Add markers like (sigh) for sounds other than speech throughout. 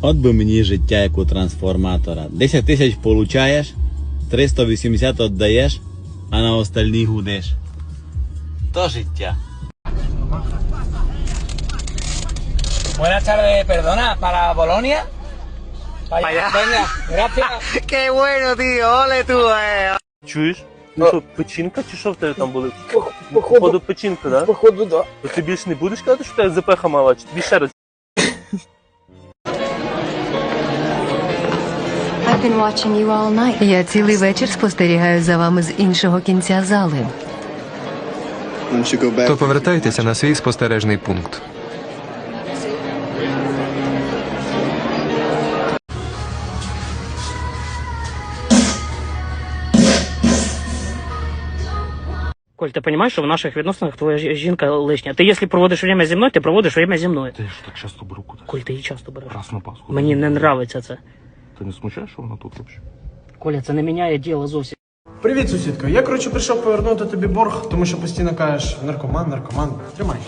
От би мені життя, як у трансформатора. 10 тисяч получаєш, 380 віддаєш, а на остальні гудиш. То життя. Buenas tardes, perdona, ¿para Bolonia? Vaya, venga, gracias. (laughs) Qué bueno, tío, ole tú, eh. Чуєш? Ну що, печінка чи що в тебе там були? Походу печінка, да? Походу, да. То ти більше не будеш казати, що в тебе запеха мала, чи тобі ще раз? Я цілий вечір спостерігаю за вами з іншого кінця зали. То повертайтеся на свій спостережний пункт. Коль, ти розумієш, що в наших відносинах твоя жінка лишня. Ти, якщо проводиш время зі мною, ти проводиш время зі мною. Ти ж так часто беру куди. Коль, ти її часто береш. Раз на Пасху. Мені не нравиться це. Ти не смущаєш, що вона тут взагалі? Коля, це не міняє діло зовсім. Привіт, сусідка. Я коротше прийшов повернути тобі борг, тому що постійно кажеш наркоман, наркоман. Тримай.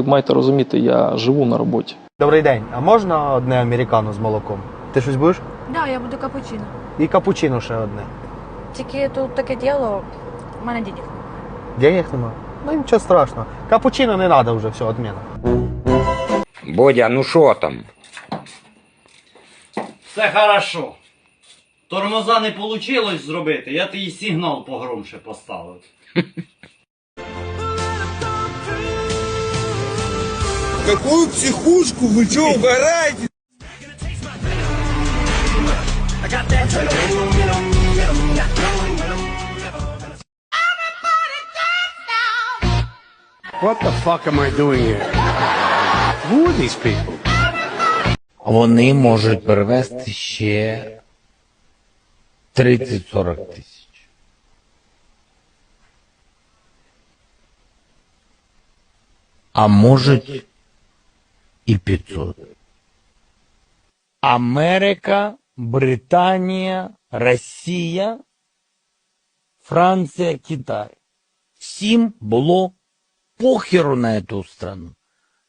Ви маєте розуміти, я живу на роботі. Добрий день. А можна одне американо з молоком? Ти щось будеш? Да, я буду капучино. І капучино ще одне. Тільки тут таке діло, в мене денег. Денег нема? Ну нічого страшного. Капучино не треба вже, все, відміна. Бодя, ну що там? Все хорошо. Тормоза не вийшло зробити, я тобі сигнал погромше поставив. (laughs) Какую психушку? Вы что, угораете? What the fuck am I doing here? Who are these people? Вони можуть перевести ще 30-40 тисяч. А можуть і 500. Америка, Британія, Росія, Франція, Китай. Всім було похеру на цю страну,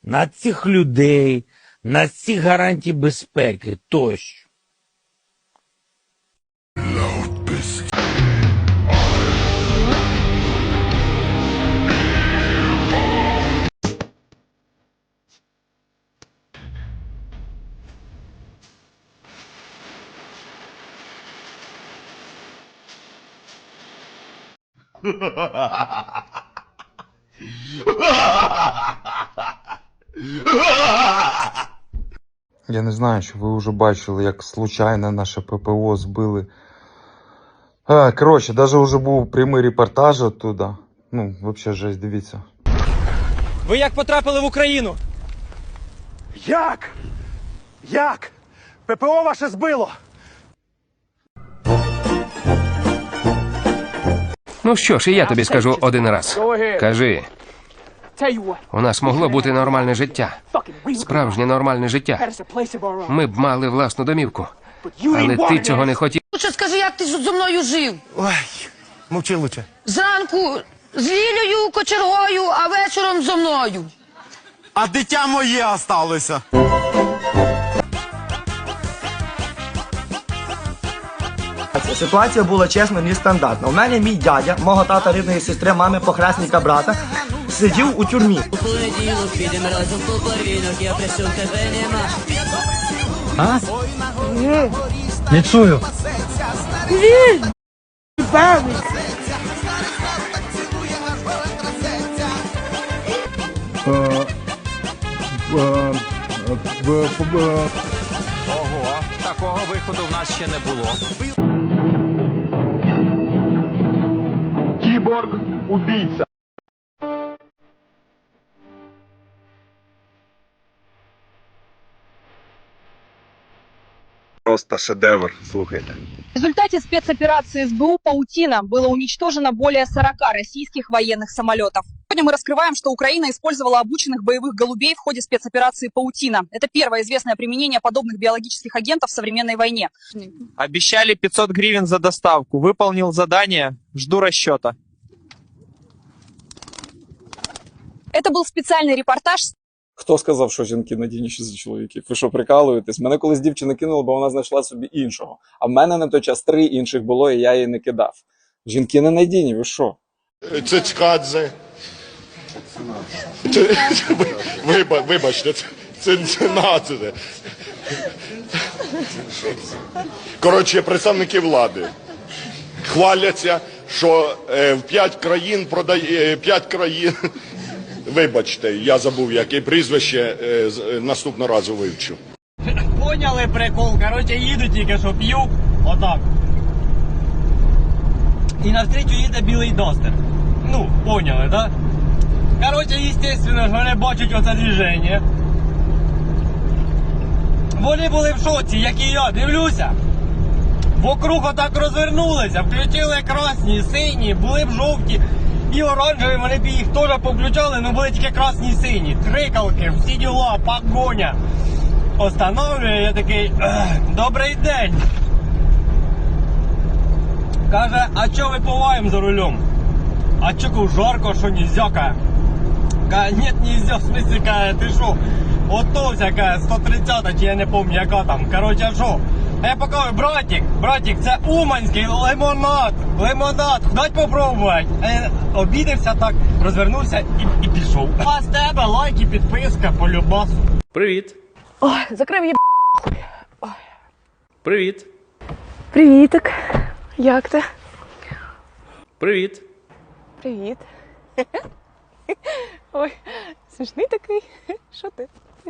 на цих людей, на ці гарантії безпеки тощо. Я не знаю, чи ви вже бачили, як случайно наше ППО збили. А, коротше, навіть вже був прямий репортаж оттуда. Ну, взагалі жесть, дивіться. Ви як потрапили в Україну? Як? Як? ППО ваше збило! Ну що ж, і я тобі скажу один раз. Кажи, у нас могло бути нормальне життя. Справжнє нормальне життя. Ми б мали власну домівку. Але ти цього не хотів. Лучше скажи, як ти зі мною жив? Ой, мовчи лучше. Зранку з Лілею, кочергою, а вечором зо мною. А дитя моє осталося. Ситуація була чесно нестандартна. У мене мій дядя, мого тата рідної сестри, мами похресника брата, сидів у тюрмі. А? Не чую. Ого, такого виходу в нас ще не було. Георг – убийца. Просто шедевр, слухайте. В результате спецоперации СБУ «Паутина» было уничтожено более 40 российских военных самолетов. Сегодня мы раскрываем, что Украина использовала обученных боевых голубей в ходе спецоперации «Паутина». Это первое известное применение подобных биологических агентов в современной войне. Обещали 500 гривен за доставку. Выполнил задание. Жду расчета. Это был специальный репортаж Хто сказав, що жінки надійніші за чоловіків? Ви що прикалуєтесь? Мене колись дівчина кинула, бо вона знайшла собі іншого. А в мене на той час три інших було, і я її не кидав. Жінки не надійні, ви що? Цицькадзе. Виба, вибачте, це, це, це нація. Коротше, представники влади хваляться, що е, в п'ять країн продає е, п'ять країн. Вибачте, я забув, яке прізвище е, з- е, наступного разу вивчу. Поняли прикол. Короче, їду тільки, що п'ю. Отак. І навстрічу їде білий достер. Ну, поняли, да? Короче, естественно, ж вони бачать оце движення. Вони були в шоці, як і я, дивлюся. Вокруг отак розвернулися, включили красні, сині, були б жовті і оранжеві, вони б їх теж повключали, але були тільки красні і сині. Крикалки, всі діла, погоня. Останавлює, я такий, добрий день. Каже, а чо ви поваєм за рулем? А чо кажу, жарко, що нельзя, каже. Нет, нельзя, в смысле, каже, ти що? Готовся, каже, 130 чи я не пам'ятаю, яка там. Короче, а що? А я покажу, братик, братик, це уманський лимонад, лимонад, дай попробувати. Е, обідався так, розвернувся і, і пішов. А з тебе лайк і підписка полюбасу. Привіт. Ой, закрив їб... Привіт. Привітик. Як ти? Привіт. Привіт. (laughs) Ой, смішний такий. (laughs) Що ти?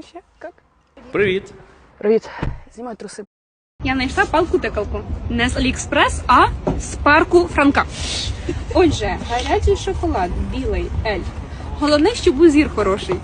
Ще, як? Привіт. Привіт. Знімай труси. Я знайшла палку-тикалку. Не з Аліекспрес, а з парку Франка. Отже, гарячий шоколад, білий ель. Головне, щоб був зір хороший.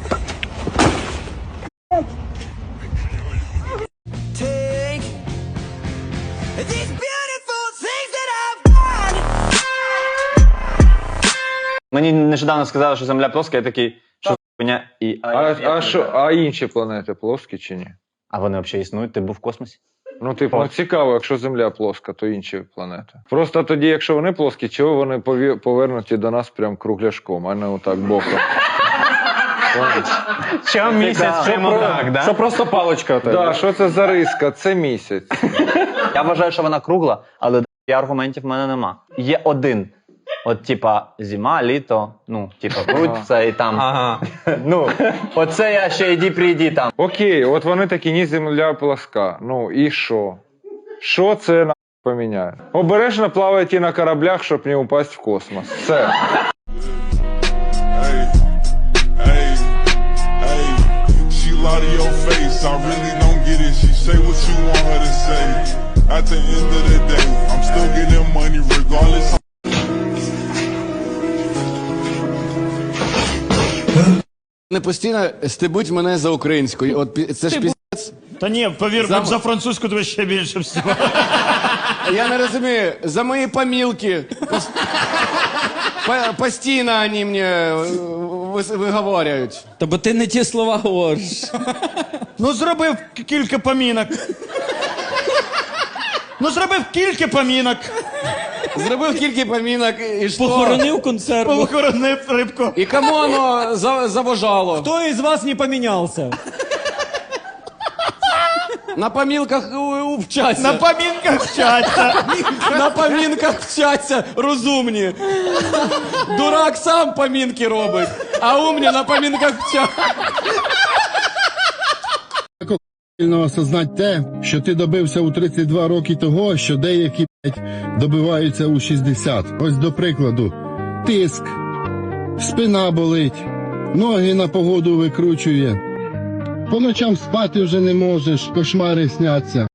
Мені нещодавно сказали, що земля плоска, я такий, що хуйня і. А, а, що, а інші планети плоскі чи ні? А вони взагалі існують, ти був в космосі? Ну, типу, ну, цікаво, якщо Земля плоска, то інші планети. Просто тоді, якщо вони плоскі, чого вони пові- повернуті до нас прям кругляшком, а не отак боком. Що місяць, про- так, да? що просто паличка Да, що це за риска? Це місяць. Я вважаю, що вона кругла, але аргументів в мене нема. Є один. От, типа, зима, літо, ну, типа, крутиться і там. Ага. (laughs) Ну, оце я ще йди прийди там. Окей, от вони такі, ні, земля плоска. Ну і що? Що це на поміняє? Обережно плавайте на кораблях, щоб не упасть в космос. Все. She lie to your face, I really don't get it. She say what you want her to say. At the end of the day, I'm still getting money regardless. Не постійно стебуть мене за українською. От пі- це ж піздець. Та ні, повір, За- за французьку тебе ще більше всього. Я не розумію, за мої помілки. Пос- по- Постійно вони мені е, вис- виговорюють. Та бо ти не ті слова говориш. Ну, зробив к- кілька помінок. Ну, зробив кілька помінок. Зробив кілька помінок і що? Похоронив консерву. Похоронив рибку. І кому воно за- заважало? Хто із вас не помінявся? На помілках у- у- вчаться. На помінках вчаться. На помінках вчаться розумні. Дурак сам помінки робить, а умні на помінках вчаться. Вільно осознать те, що ти добився у 32 роки того, що деякі добиваються у 60. Ось до прикладу, тиск, спина болить, ноги на погоду викручує. По ночам спати вже не можеш, кошмари сняться.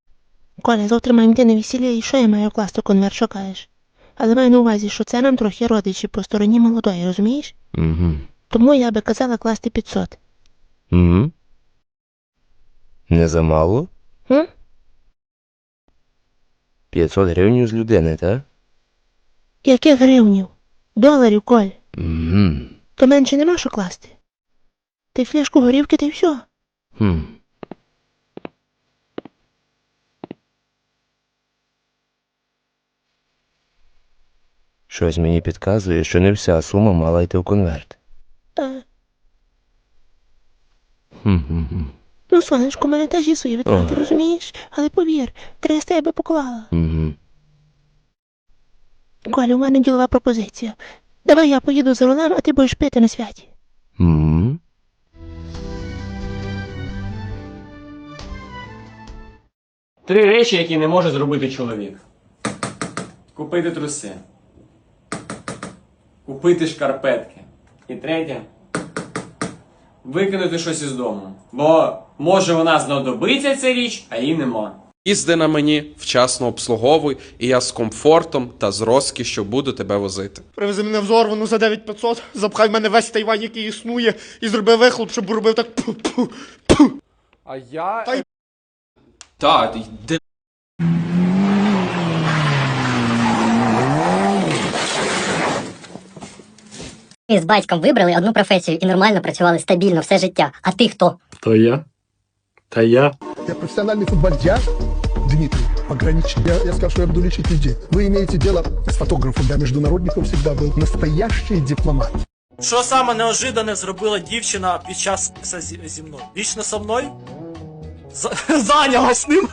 Коля, завтра маємо йти на весілля, і що я маю класти конверт, що кажеш? Але маю на увазі, що це нам трохи родичі по стороні молодої, розумієш? Угу. Тому я би казала класти 500. Угу. Не замало? М? 500 гривень з людини, так? Яких гривнів? Доларів, Коль. Угу. То менше нема що класти. Ти фляжку горівки, ти все. Хм. Щось мені підказує, що не вся сума мала йти в конверт. Та. Хм-хм-хм. Ну, сонечко, у мене теж є свої витрати, розумієш? Але повір, 300 я би поклала. Угу. Коля, у мене ділова пропозиція. Давай я поїду за рулем, а ти будеш пити на святі. Угу. Три речі, які не може зробити чоловік. Купити труси. Купити шкарпетки. І третє. Викинути щось із дому. Бо може вона знадобиться ця річ, а їй нема. Їзди на мені, вчасно обслуговуй, і я з комфортом та з розкішшю буду тебе возити. Привези мене взорвану за 9500, запхай в мене весь Тайвань, який існує, і зроби вихлоп, щоб робив так пу-пу. А я. Та й Так, йди. Ми з батьком вибрали одну професію і нормально працювали стабільно все життя. А ти хто? То я. Та я. Я профессиональный футбольдяж, Дмитрий, пограничник. Я, я сказал, что я буду лечить людей. Вы имеете дело с фотографом, я международником всегда был. Настоящий дипломат. Що саме неожиданне зробила дівчина під час секса зі, зі мною? Вічно со мною? (laughs) За- Зайнялась ним.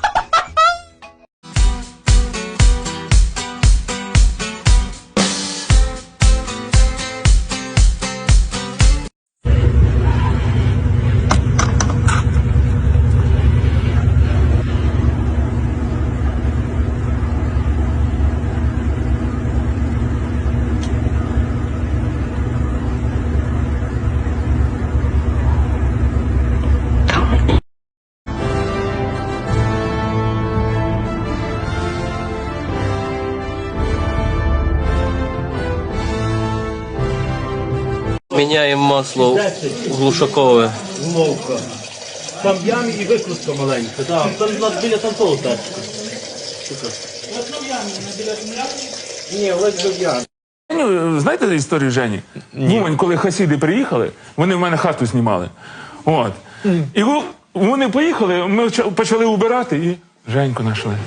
Міняємо масло глушакове. Змовка. Там ямі і викрутка маленька. Так, там у нас біля танцову тачка. Ні, ось до ямі. Ну, знаєте історію Жені? Ні. коли хасіди приїхали, вони в мене хату знімали. От. І вони поїхали, ми ча- почали убирати і Женьку знайшли.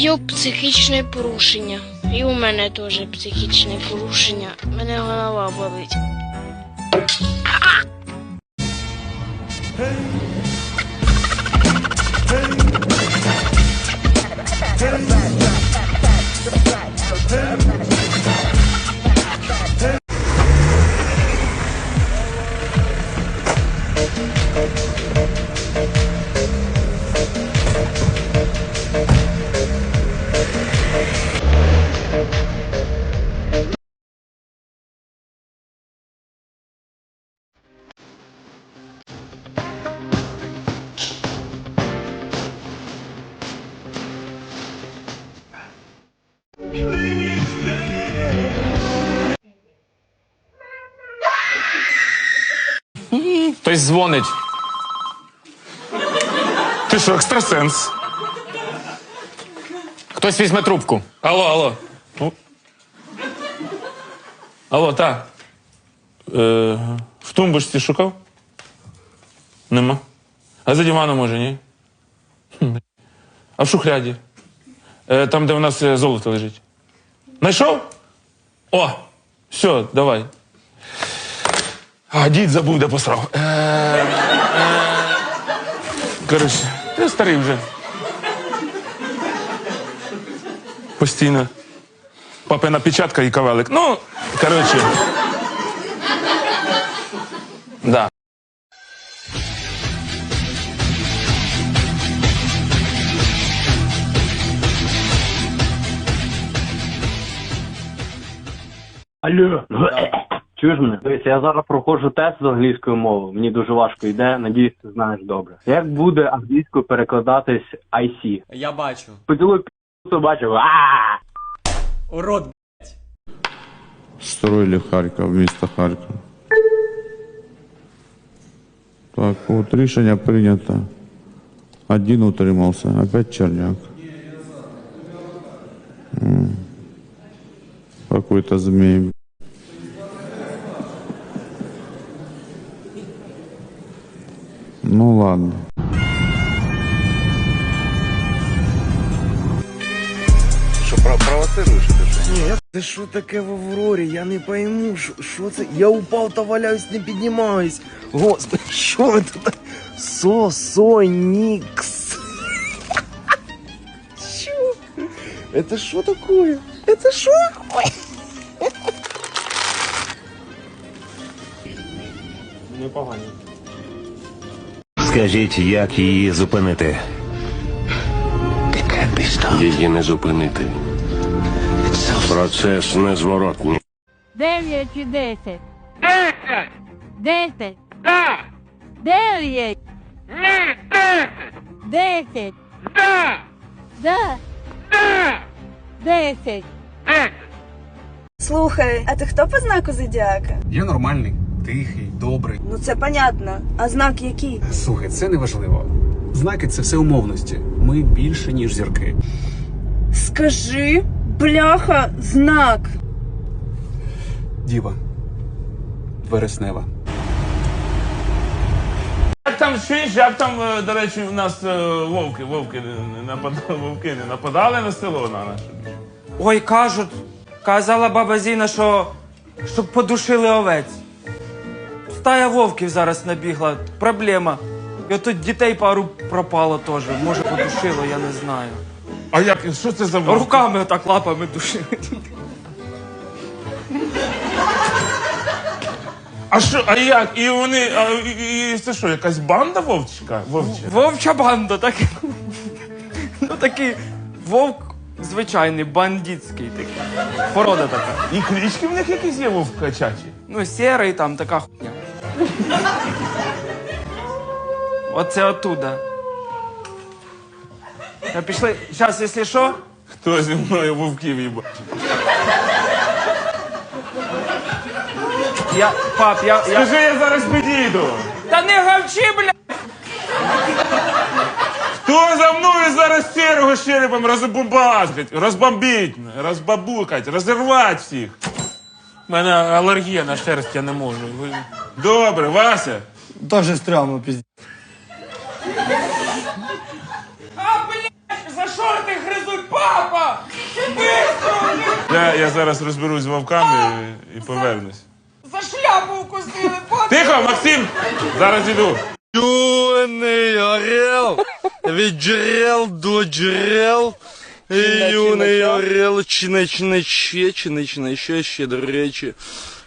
Нее психічне порушення. І у мене теж психічне порушення. Мене голова болить. Хтось дзвонить. Ти що, екстрасенс? Хтось візьме трубку. Алло, алло. Ну. Алло, та. Е, в тумбочці шукав? Нема. А за диваном може, ні? Хм. А в шухляді? Е, там, де у нас е, золото лежить. Найшов? О! Все, давай. А дід забув, де посрав. Е, е, Коротше, ти старий вже. Постійно. Папина печатка і кавалик. Ну, коротше. Да. Алло. Чуєш мене? Дивися, я зараз проходжу тест з англійської мови. Мені дуже важко йде, надіюсь, ти знаєш добре. Як буде англійською перекладатись IC? Я бачу. Поцілуй пі***у, бачив. А! Урод, Строили Харьков, місто Харьков. Так, от рішення прийнято. Один утримався, опять Черняк. Какой-то змей. Ну ладно. Що про- провоцируєш ти що? Ні, це що таке в Аврорі? Я не пойму, що, що це? Я упав та валяюсь, не піднімаюсь. Господи, (laughs) що це? так? Со, со, нікс. Що? Это що такое? Это що? Непогані. Скажіть, як її зупинити? Її не зупинити. Процес незворотний. Дев'ять чи десять? Десять! Десять? Да! Дев'ять! Ні, десять! Десять! Да! Да! Да! Десять! Слухай, а ти хто по знаку зодіака? Я нормальний, тихий, добрий. Ну це понятно. А знак який? Слухай, це не важливо. Знаки це все умовності. Ми більше, ніж зірки. Скажи, бляха, знак. Діва. Вереснева. Як там чуєш, як там, е, до речі, у нас е, вовки, вовки не нападали, вовки не нападали на село на наше? Ой, кажуть, казала баба Зіна, що щоб подушили овець. Стая вовків зараз набігла. Проблема. І отут дітей пару пропало теж. Може, подушило, я не знаю. А як, що це за вовки? Руками отак лапами душили. А що, а як? І вони, а, і, і це що, якась банда вовчика? Вовча? Вовча банда, так. Ну такий вовк звичайний, бандитський такий. Порода така. І клички в них якісь є вовкачачі? Ну, сірий там така хуйня. Оце оттуда. Та пішли. Зараз, якщо що. Хто зі мною вовків їба? Я, пап, я, я... Скажи, я зараз підійду. Та не гавчи, бля! Хто за мною зараз сірого черепом розбомбазгать, розбомбить, розбабукать, розірвать всіх? У мене алергія на шерсть, я не можу. Ви- Добре, Вася. Дуже стрьомно, пізд... А, блядь, за шорти гризуть, папа! Быстро! Я, я зараз розберусь з вовками і, і повернусь. За шляпу укусили, папа! Тихо, Максим! Зараз іду. Юний орел, від джерел до джерел. Юний орел, чини, чини, ще, до речі.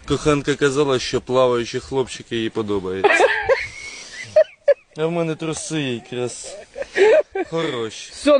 Коханка казала, що плаваючі хлопчики їй подобаються. А в мене труси якраз хороші. Все,